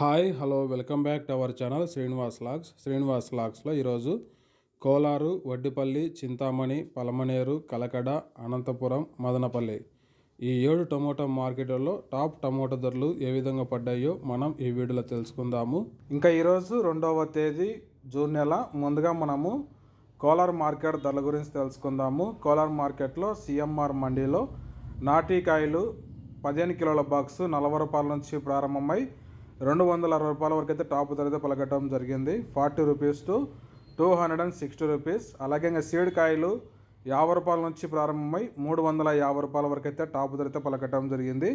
Hi hello welcome back to our channel Srinivas logs. Srinivas లాగ్స్లో ఈరోజు కోలారు వడ్డిపల్లి చింతామణి పలమనేరు కలకడ అనంతపురం మదనపల్లి ఈ ఏడు tomato మార్కెట్లలో టాప్ టమోటా ధరలు ఏ విధంగా పడ్డాయో మనం ఈ వీడియోలో తెలుసుకుందాము. ఇంకా ఈరోజు రెండవ తేదీ జూన్ నెల. ముందుగా మనము కోలార్ మార్కెట్ ధరల గురించి తెలుసుకుందాము. కోలార్ మార్కెట్లో సిఎంఆర్ మండీలో నాటికాయలు పదిహేను కిలోల బాక్స్ నలభై రూపాయల నుంచి ప్రారంభమై రెండు వందల అరవై రూపాయల వరకు అయితే టాప్ ధర అయితే పలకటం జరిగింది. Forty rupees to two hundred and sixty rupees. అలాగే ఇంకా సీడ్ కాయలు యాభై రూపాయల నుంచి ప్రారంభమై మూడు వందల యాభై రూపాయల వరకు అయితే టాప్ ధర అయితే పలకటం జరిగింది.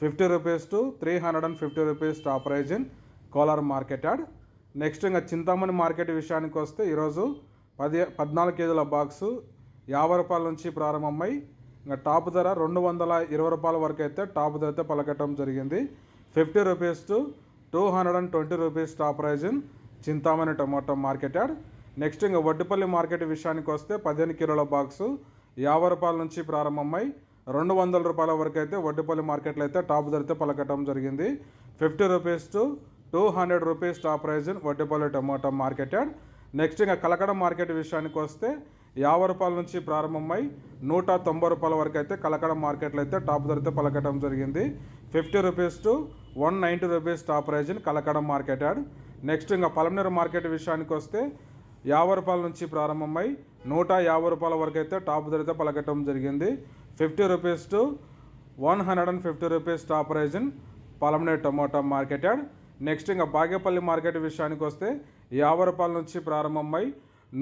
Fifty rupees to three hundred and fifty rupees top price in Kolar market yard. Next ఇంకా చింతామణి మార్కెట్ విషయానికి వస్తే ఈరోజు పది పద్నాలుగు కేజీల బాక్సు యాభై రూపాయల నుంచి ప్రారంభమై ఇంకా టాప్ ధర రెండు వందల ఇరవై రూపాయల వరకు అయితే టాప్ ధర అయితే పలకటం జరిగింది. Fifty rupees to two hundred and twenty rupees top price in Chintamani tomato market yard next ఇంకా వడ్డుపల్లి మార్కెట్ విషయానికి వస్తే పదిహేను కిలోల బాక్సు యాభై రూపాయల నుంచి ప్రారంభమై రెండు వందల రూపాయల వరకు అయితే వడ్డుపల్లి మార్కెట్లో అయితే టాప్ ధరతో పలకటం జరిగింది. Fifty rupees to two hundred rupees top price in Vaddupalli tomato market yard next ఇంకా కలకడ మార్కెట్ విషయానికి వస్తే యాభై రూపాయల నుంచి ప్రారంభమై నూట తొంభై రూపాయల వరకు అయితే కలకడ మార్కెట్లో అయితే టాప్ ధరతో పలకటం జరిగింది. Fifty rupees to one ninety rupees top price కలకడం Kalakada market yard next ఇంకా పలమనేరు మార్కెట్ విషయానికి వస్తే యాభై రూపాయల నుంచి ప్రారంభమై నూట యాభై రూపాయల వరకు అయితే టాప్ ధరతో పలకటం జరిగింది. Fifty rupees to one hundred and fifty rupees top price in Palamaner tomato market yard next ఇంకా బాగేపల్లి మార్కెట్ విషయానికి వస్తే యాభై రూపాయల నుంచి ప్రారంభమై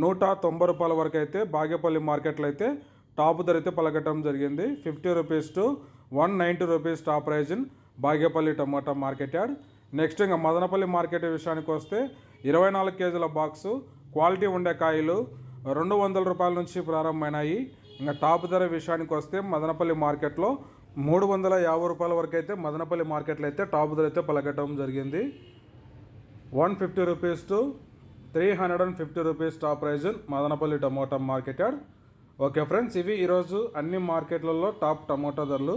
నూట తొంభై రూపాయల వరకు అయితే బాగేపల్లి మార్కెట్లో అయితే టాప్ ధర అయితే పలకటం జరిగింది. Fifty rupees to one ninety rupees top price Bagepalli tomato market yard. Next ఇంకా మదనపల్లి మార్కెట్ విషయానికి వస్తే ఇరవై నాలుగు కేజీల బాక్సు క్వాలిటీ ఉండే కాయలు రెండు వందల రూపాయల నుంచి ప్రారంభమైనాయి. ఇంకా టాప్ ధర విషయానికి వస్తే మదనపల్లి మార్కెట్లో మూడు వందల యాభై రూపాయల వరకు అయితే మదనపల్లి మార్కెట్లో అయితే టాప్ ధర అయితే పలకటం జరిగింది. One fifty rupees to three hundred and fifty rupees top price Madanapalle tomato market yard. Okay friends ఇవి ఈరోజు అన్ని మార్కెట్లలో టాప్ టమోటా ధరలు.